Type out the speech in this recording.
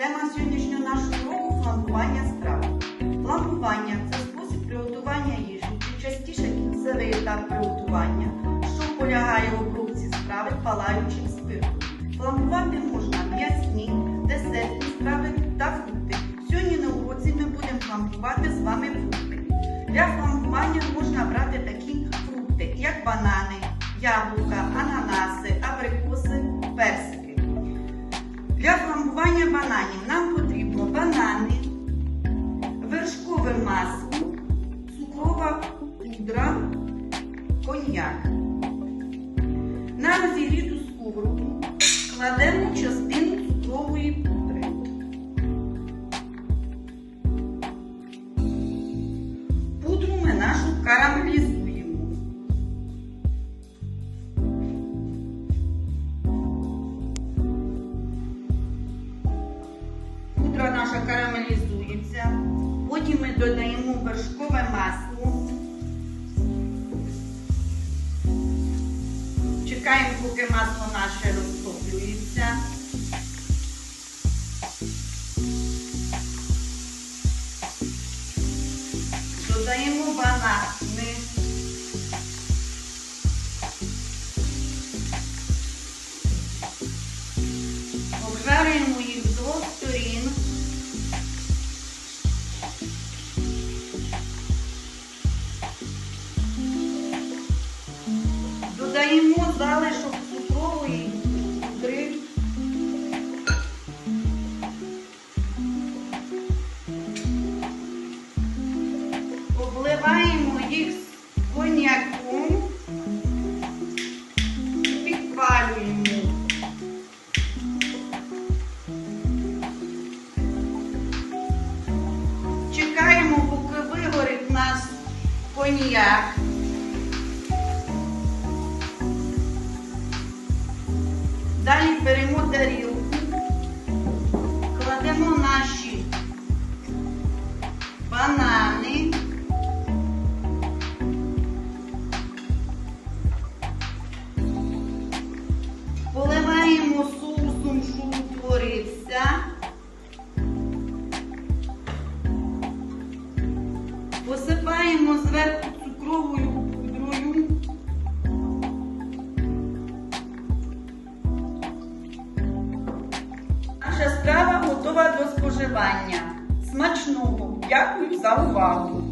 Тема сьогоднішнього нашого уроку фланкування страв. Фланкування це спосіб приготування їжі, частіше кінцевий етап приготування, що полягає в обробці страви палаючим спиртом. Фланкувати можна м'ясні, десертні страви та фрукти. Сьогодні на уроці ми будемо фланкувати з вами фрукти. Для фланкування можна брати такі фрукти, як банани, яблука, ананас. Для бананів нам потрібно банани, вершкове масло, цукрова пудра, коньяк. На розігріту сковороду кладемо карамелізується. Потім ми додаємо вершкове масло. Чекаємо, поки масло наше розтоплюється. Додаємо банани. Додаємо залишок цукрової пудри. Обливаємо їх з коньяком і підпалюємо. Чекаємо, поки вигорить у нас коньяк. Далі беремо тарілку, кладемо наші банани. Поливаємо соусом, що утворився. Посипаємо зверху до споживання. Смачного! Дякую за увагу!